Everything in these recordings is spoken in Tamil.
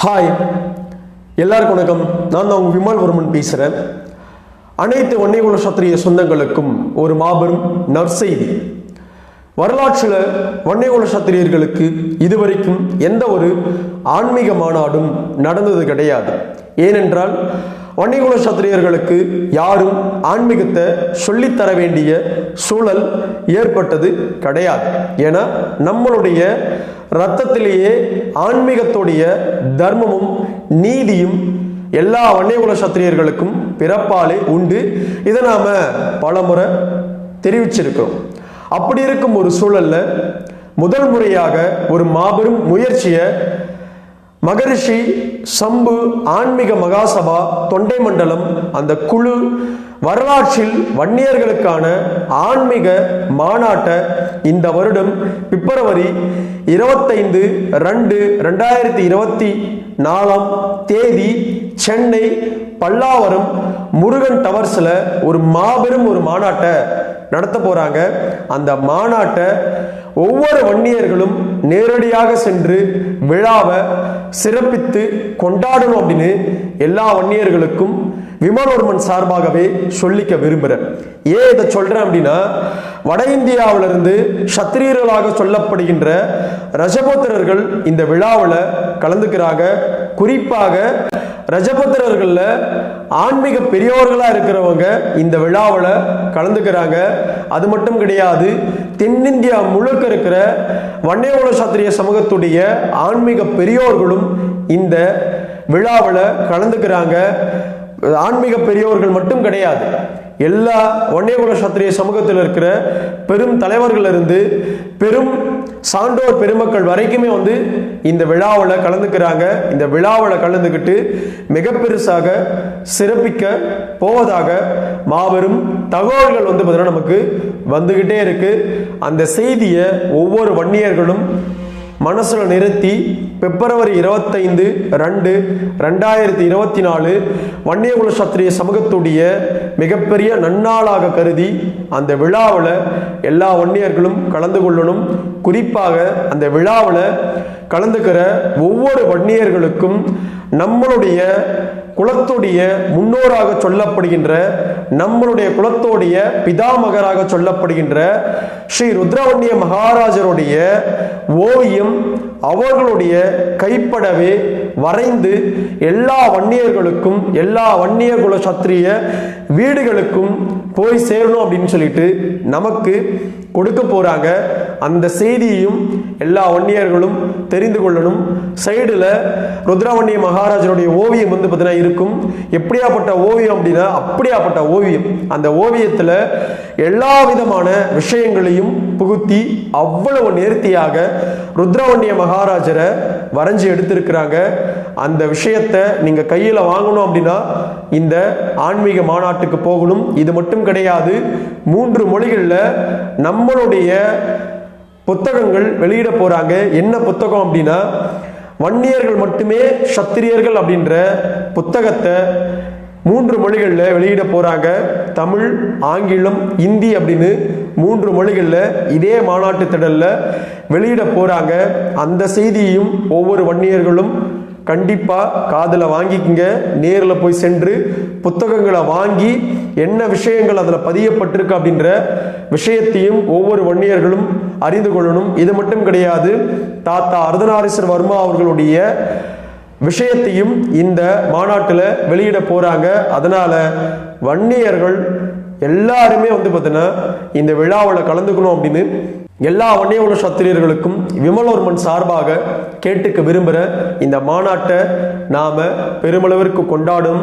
ஹாய் எல்லாருக்கும் வணக்கம். நான் தான் உங்கள் விமல் வர்மன் பேசுகிறேன் அனைத்து வன்னியகுல சத்திரிய சொந்தங்களுக்கும் ஒரு மாபெரும் நற்செய்தி. வரலாற்றில் வன்னியகுல சத்திரியர்களுக்கு இதுவரைக்கும் எந்த ஒரு ஆன்மீக மாநாடும் நடந்தது கிடையாது. ஏனென்றால் வன்னியகுல சத்திரியர்களுக்கு யாரும் ஆன்மீகத்தை சொல்லித்தர வேண்டிய சூழல் ஏற்பட்டது கிடையாது. ஏன்னா நம்மளுடைய ரத்தத்திலேயே ஆன்மீகத்துடைய தர்மமும் நீதியும் எல்லா வன்னியகுல சத்திரியர்களுக்கும் பிறப்பாலே உண்டு. இதை நாம பலமுறை தெரிவிச்சிருக்கிறோம். அப்படி இருக்கும் ஒரு சூழல்ல முதல் முறையாக ஒரு மாபெரும் முயற்சியை மகரிஷி சம்பு ஆன்மீக மகாசபா தொண்டை மண்டலம் அந்த குழு வரலாற்றில் வன்னியர்களுக்கான ஆன்மீக மாநாட்டை இந்த வருடம் பிப்ரவரி இருபத்தைந்து ரெண்டு ரெண்டாயிரத்தி இருபத்தி நாலாம் தேதி சென்னை பல்லாவரம் முருகன் டவர்ஸில் ஒரு மாபெரும் ஒரு மாநாட்டை நடத்த போகிறாங்க அந்த மாநாட்டை ஒவ்வொரு வன்னியர்களும் நேரடியாக சென்று விழாவை சிறப்பித்து கொண்டாடணும் அப்படின்னு எல்லா வன்னியர்களுக்கும் விமலோர்மன் சார்பாகவே சொல்லிக்க விரும்புகிறேன் ஏன் இதை சொல்கிறேன் அப்படின்னா வட இந்தியாவிலிருந்து சத்திரியர்களாக சொல்லப்படுகின்ற ரஜபுத்திரர்கள் இந்த விழாவில் கலந்துக்கிறாங்க. குறிப்பாக ரஜபுத்திரர்களில் ஆன்மீக பெரியோர்களாக இருக்கிறவங்க இந்த விழாவில் கலந்துக்கிறாங்க. அது மட்டும் கிடையாது தென்னிந்தியா முழுக்க இருக்கிற வன்னியகுல சாத்திரிய சமூகத்துடைய ஆன்மீக பெரியோர்களும் இந்த விழாவில் கலந்துக்கிறாங்க. ஆன்மீக பெரியோர்கள் மட்டும் கிடையாது. எல்லா வன்னியகுல சத்திரிய சமூகத்தில் இருக்கிற பெரும் தலைவர்கள் இருந்து பெரும் சான்றோர் பெருமக்கள் வரைக்குமே வந்து இந்த விழாவில் கலந்துக்கிறாங்க. இந்த விழாவில் கலந்துக்கிட்டு மிக பெருசாக சிறப்பிக்க போவதாக மாபெரும் தகவல்கள் வந்து பார்த்தீங்கன்னா நமக்கு வந்துக்கிட்டே இருக்கு. அந்த செய்தியை ஒவ்வொரு வன்னியர்களும் மனசில் நிறுத்தி பிப்ரவரி இருபத்தைந்து ரெண்டு ரெண்டாயிரத்தி இருபத்தி நாலு வன்னியகுல சத்திரிய சமூகத்துடைய மிகப்பெரிய நன்னாளாக கருதி அந்த விழாவில் எல்லா வன்னியர்களும் கலந்து கொள்ளணும். குறிப்பாக அந்த விழாவில் கலந்துக்கிற ஒவ்வொரு வன்னியர்களுக்கும் நம்மளுடைய குலத்துடைய முன்னோராக சொல்லப்படுகின்ற நம்மளுடைய குலத்தோடைய பிதாமகராக சொல்லப்படுகின்ற ஸ்ரீ ருத்ரவண்ணிய மகாராஜருடைய ஓவியம் அவர்களுடைய கைப்படவே வரைந்து எல்லா வன்னியர்களுக்கும் எல்லா வன்னிய குல சத்திரிய வீடுகளுக்கும் போய் சேரணும் அப்படின்னு சொல்லிட்டு நமக்கு கொடுக்க போறாங்க. அந்த செய்தியையும் எல்லா வன்னியர்களும் தெரிந்து கொள்ளணும். சைடுல ருத்ரவண்ணிய மகாராஜனுடைய ஓவியம் வந்து பார்த்தீங்கன்னா இருக்கும். எப்படியாப்பட்ட ஓவியம் அப்படின்னா அப்படியாப்பட்ட ஓவியம். அந்த ஓவியத்துல எல்லா விதமான விஷயங்களையும் புகுத்தி அவ்வளவு நேர்த்தியாக ருத்ரவண்ணிய மகாராஜரை வரைஞ்சி எடுத்திருக்கிறாங்க. அந்த விஷயத்தை நீங்கள் கையில் வாங்கணும் அப்படின்னா இந்த ஆன்மீக மாநாட்டுக்கு போகணும். இது மட்டும் கிடையாது. மூன்று மொழிகளில் நம்மளுடைய புத்தகங்கள் வெளியிட போகிறாங்க என்ன புத்தகம் அப்படின்னா வன்னியர்கள் மட்டுமே சத்திரியர்கள் அப்படின்ற புத்தகத்தை மூன்று மொழிகளில் வெளியிட போகிறாங்க தமிழ் ஆங்கிலம் இந்தி அப்படின்னு மூன்று மொழிகளில் இதே மாநாட்டு திடலில் வெளியிட போகிறாங்க அந்த செய்தியையும் ஒவ்வொரு வன்னியர்களும் கண்டிப்பாக காதில் வாங்கிக்கிங்க. நேரில் போய் சென்று புத்தகங்களை வாங்கி என்ன விஷயங்கள் அதில் பதியப்பட்டிருக்கு அப்படின்ற விஷயத்தையும் ஒவ்வொரு வன்னியர்களும் அறிந்து கொள்ளணும். இது மட்டும் கிடையாது தாத்தா அர்த்தநாரீஸ்வர் வர்மா அவர்களுடைய விஷயத்தையும் இந்த மாநாட்டில் வெளியிட போகிறாங்க அதனால் வன்னியர்கள் எல்லாருமே வந்து பார்த்தீங்கன்னா இந்த விழாவில் கலந்துக்கணும் அப்படின்னு எல்லா வன்னியகுல சத்திரியர்களுக்கும் விமலோர்மன் சார்பாக கேட்டுக்க விரும்புகிற இந்த மாநாட்டை நாம் பெருமளவிற்கு கொண்டாடும்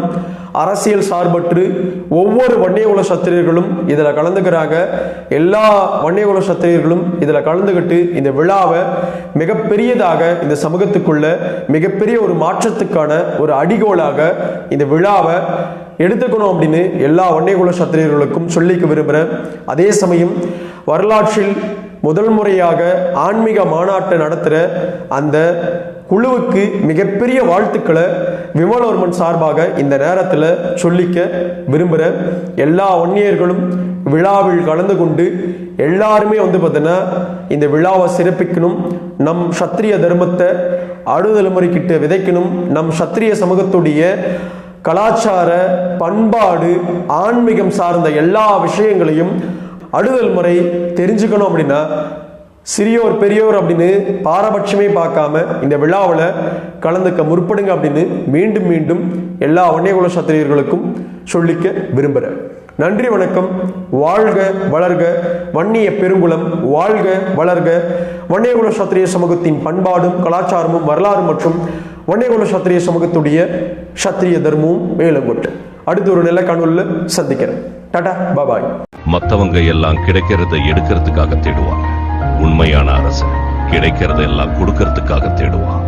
அரசியல் சார்பற்று ஒவ்வொரு வன்னியகுல சத்திரியர்களும் இதில் கலந்துக்கிறாங்க. எல்லா வன்னியகுல சத்திரியர்களும் இதில் கலந்துக்கிட்டு இந்த விழாவை மிகப்பெரியதாக இந்த சமூகத்துக்குள்ள மிகப்பெரிய ஒரு மாற்றத்துக்கான ஒரு அடிகோலாக இந்த விழாவை எடுத்துக்கணும் அப்படின்னு எல்லா வன்னியகுல சத்திரியர்களுக்கும் சொல்லிக்க விரும்புகிறேன் அதே சமயம் வரலாற்றில் முதல் முறையாக ஆன்மீக மாநாட்டை நடத்துகிற அந்த குழுவுக்கு மிகப்பெரிய வாழ்த்துக்களை விமலவர்மன் சார்பாக இந்த நேரத்தில் சொல்லிக்க விரும்புகிறேன் எல்லா வன்னியர்களும் விழாவில் கலந்து கொண்டு எல்லாருமே வந்து பார்த்தீங்கன்னா இந்த விழாவை சிறப்பிக்கணும் நம் சத்திரிய தர்மத்தை அடுதலைமுறைக்கிட்ட விதைக்கணும் நம் சத்திரிய சமூகத்துடைய கலாச்சார பண்பாடு ஆன்மீகம் சார்ந்த எல்லா விஷயங்களையும் அடுதல் முறை தெரிஞ்சுக்கணும் அப்படின்னா சிறியோர் பெரியோர் அப்படின்னு பாரபட்சமே பார்க்காம இந்த விழாவில் கலந்துக்க முற்படுங்க அப்படின்னு மீண்டும் மீண்டும் எல்லா வன்னியகுல சத்திரியர்களுக்கும் சொல்லிக்க விரும்புகிறேன் நன்றி வணக்கம். வாழ்க வளர்க. வன்னிய பெருங்குளம் வாழ்க வளர்க. வன்னியகுல சத்திரிய சமூகத்தின் பண்பாடும் கலாச்சாரமும் வரலாறு மற்றும் ஒன்னேகுல சத்திரிய சமூகத்துடைய சத்திரிய தர்மமும் மேலங்கொட்டு அடுத்து ஒரு நல்ல காணொலியில் சந்திக்கிறேன். டாடா பாபாய். மத்தவங்க எல்லாம் கிடைக்கிறத எடுக்கிறதுக்காக தேடுவாங்க. உண்மையான அரசு கிடைக்கிறத எல்லாம் கொடுக்கறதுக்காக தேடுவான்.